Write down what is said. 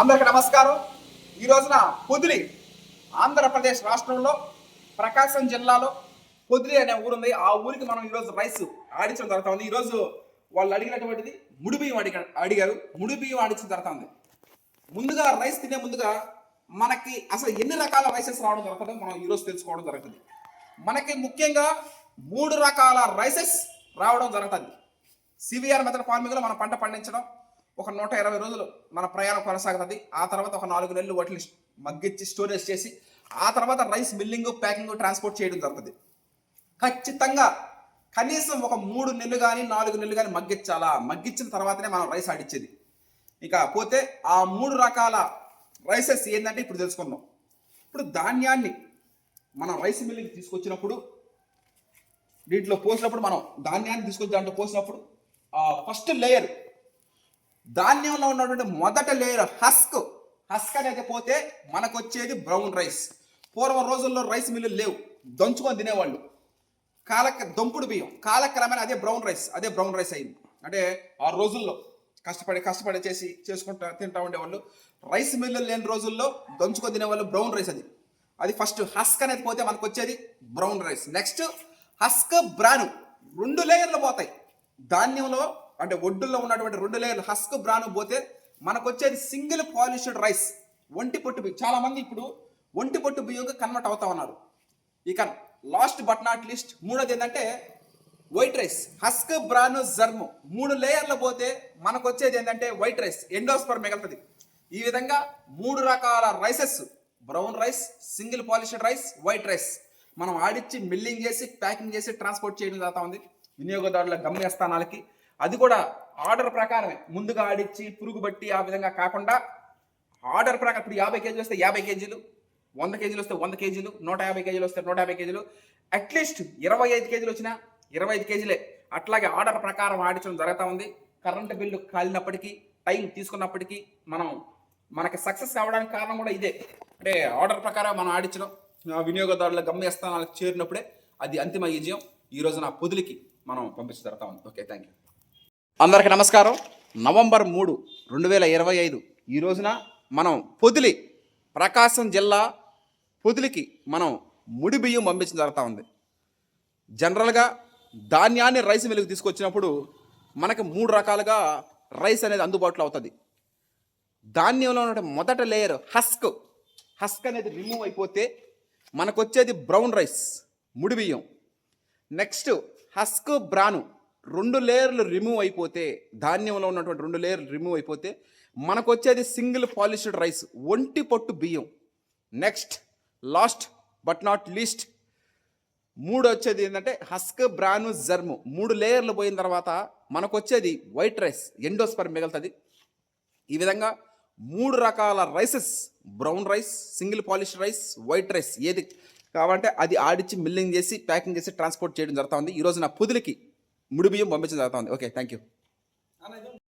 అందరికి నమస్కారం. ఈ రోజున పొదిలి ఆంధ్రప్రదేశ్ రాష్ట్రంలో ప్రకాశం జిల్లాలో పొదిలి అనే ఊరుంది. ఆ ఊరికి మనం ఈరోజు రైస్ ఆడించడం జరుగుతుంది. ఈరోజు వాళ్ళు అడిగినటువంటిది ముడి బియ్యం అడిగా అడిగారు. ముడిబియ్యం బియ్యం ఆడించడం జరుగుతుంది. ముందుగా రైస్ తినే ముందుగా మనకి అసలు ఎన్ని రకాల రైసెస్ రావడం జరుగుతుందో మనం ఈరోజు తెలుసుకోవడం జరుగుతుంది. మనకి ముఖ్యంగా మూడు రకాల రైసెస్ రావడం జరుగుతుంది. సివిఆర్ మెథడ్ ఫార్మింగ్లో మనం పంట పండించడం ఒక నూట ఇరవై రోజులు మన ప్రయాణం కొనసాగుతుంది. ఆ తర్వాత ఒక నాలుగు నెలలు వాటిని మగ్గిచ్చి స్టోరేజ్ చేసి ఆ తర్వాత రైస్ మిల్లింగ్ ప్యాకింగ్ ట్రాన్స్పోర్ట్ చేయడం జరుగుతుంది. ఖచ్చితంగా కనీసం ఒక మూడు నెలలు కానీ నాలుగు నెలలు కానీ మగ్గించాలా? మగ్గించిన తర్వాతనే మనం రైస్ ఆడిచ్చేది ఇక పోతే ఆ మూడు రకాల రైసెస్ ఏంటంటే ఇప్పుడు తెలుసుకుందాం. ఇప్పుడు ధాన్యాన్ని మనం రైస్ మిల్లింగ్ తీసుకొచ్చినప్పుడు దీంట్లో పోసినప్పుడు మనం ధాన్యాన్ని తీసుకొచ్చి దాంట్లో పోసినప్పుడు ఫస్ట్ లేయర్ ధాన్యంలో ఉన్నటువంటి మొదట లేయర్ హస్క్ హస్క్ అనేది పోతే మనకు వచ్చేది బ్రౌన్ రైస్ పూర్వం రోజుల్లో రైస్ మిల్లులు లేవు. దంచుకొని తినేవాళ్ళు. కాలక దొంపుడు బియ్యం. కాలక్రమేణా అదే బ్రౌన్ రైస్ అదే బ్రౌన్ రైస్ అయింది. అంటే ఆ రోజుల్లో కష్టపడి కష్టపడి చేసి చేసుకుంటా తింటా ఉండేవాళ్ళు. రైస్ మిల్లులు లేని రోజుల్లో దంచుకొని తినేవాళ్ళు బ్రౌన్ రైస్ అది. అది ఫస్ట్ హస్క్ అనేది పోతే మనకు వచ్చేది brown rice next husk bran రెండు లేయర్లు పోతాయి. ధాన్యంలో అంటే ఒడ్డుల్లో ఉన్నటువంటి రెండు లేయర్లు హస్క్ బ్రాను పోతే మనకు వచ్చేది సింగిల్ పాలిష్డ్ రైస్ ఒంటి పొట్టు బియ్యం. చాలా మంది ఇప్పుడు ఒంటి పొట్టు బియ్యంగా కన్వర్ట్ అవుతా ఉన్నారు. ఇక లాస్ట్ బట్ నాట్ లిస్ట్ మూడోది ఏంటంటే white rice husk bran germ. మూడు లేయర్లు పోతే మనకు వచ్చేది ఏంటంటే వైట్ రైస్ ఎండోస్పర్ మిగులుతుంది. ఈ విధంగా మూడు రకాల rices brown rice single polished rice white rice. మనం ఆడిచ్చి మిల్లింగ్ చేసి ప్యాకింగ్ చేసి ట్రాన్స్పోర్ట్ చేయడం జరుగుతూ ఉంది. వినియోగదారుల గమ్యస్థానాలకి అది కూడా ఆర్డర్ ప్రకారమే. ముందుగా ఆడిచ్చి పురుగు బట్టి ఆ విధంగా కాకుండా ఆర్డర్ ప్రకారం ఇప్పుడు యాభై కేజీలు వస్తే యాభై కేజీలు వంద కేజీలు వస్తే వంద కేజీలు నూట యాభై కేజీలు వస్తే నూట యాభై కేజీలు అట్లీస్ట్ ఇరవై ఐదు కేజీలు వచ్చినా ఇరవై ఐదు కేజీలే. అట్లాగే ఆర్డర్ ప్రకారం ఆడించడం జరుగుతూ ఉంది. కరెంటు బిల్లు కాలినప్పటికీ టైం తీసుకున్నప్పటికీ మనం మనకి సక్సెస్ కావడానికి కారణం కూడా ఇదే. అంటే ఆర్డర్ ప్రకారం మనం ఆడించడం వినియోగదారుల గమ్యస్థానాలకు చేరినప్పుడే అది అంతిమ విజయం. ఈ రోజు నా పొదులకి మనం పంపించడం జరుగుతూ ఉంది. ఓకే థ్యాంక్ యూ అందరికీ నమస్కారం. నవంబర్ మూడు రెండు వేల ఇరవై ఐదు. ఈ రోజున మనం పొదిలి ప్రకాశం జిల్లా పొదిలికి మనం ముడి బియ్యం పంపించడం జరుగుతూ ఉంది. జనరల్గా ధాన్యాన్ని రైస్ మిల్లుకి తీసుకొచ్చినప్పుడు మనకి మూడు రకాలుగా రైస్ అనేది అందుబాటులో అవుతుంది. ధాన్యంలో ఉన్న మొదట లేయర్ హస్క్. హస్క్ అనేది రిమూవ్ అయిపోతే మనకు వచ్చేది బ్రౌన్ రైస్ ముడి బియ్యం. Next husk bran. రెండు లేయర్లు రిమూవ్ అయిపోతే ధాన్యంలో ఉన్నటువంటి రెండు లేయర్లు రిమూవ్ అయిపోతే మనకు వచ్చేది సింగిల్ పాలిష్డ్ రైస్ ఒంటి పొట్టు బియ్యం. Next last but not least మూడు వచ్చేది ఏంటంటే హస్క్ బ్రాను జర్ము. మూడు లేయర్లు పోయిన తర్వాత మనకు వచ్చేది వైట్ రైస్ ఎండోస్పర్ మిగులుతుంది. ఈ విధంగా మూడు రకాల rices brown rice single polished rice white rice ఏది కావాలంటే అది ఆడిచ్చి మిల్లింగ్ చేసి ప్యాకింగ్ చేసి ట్రాన్స్పోర్ట్ చేయడం జరుగుతుంది ఈరోజు నా పుదులకి ముడి బియ్యం పంపించడం జరుగుతుంది. Okay thank you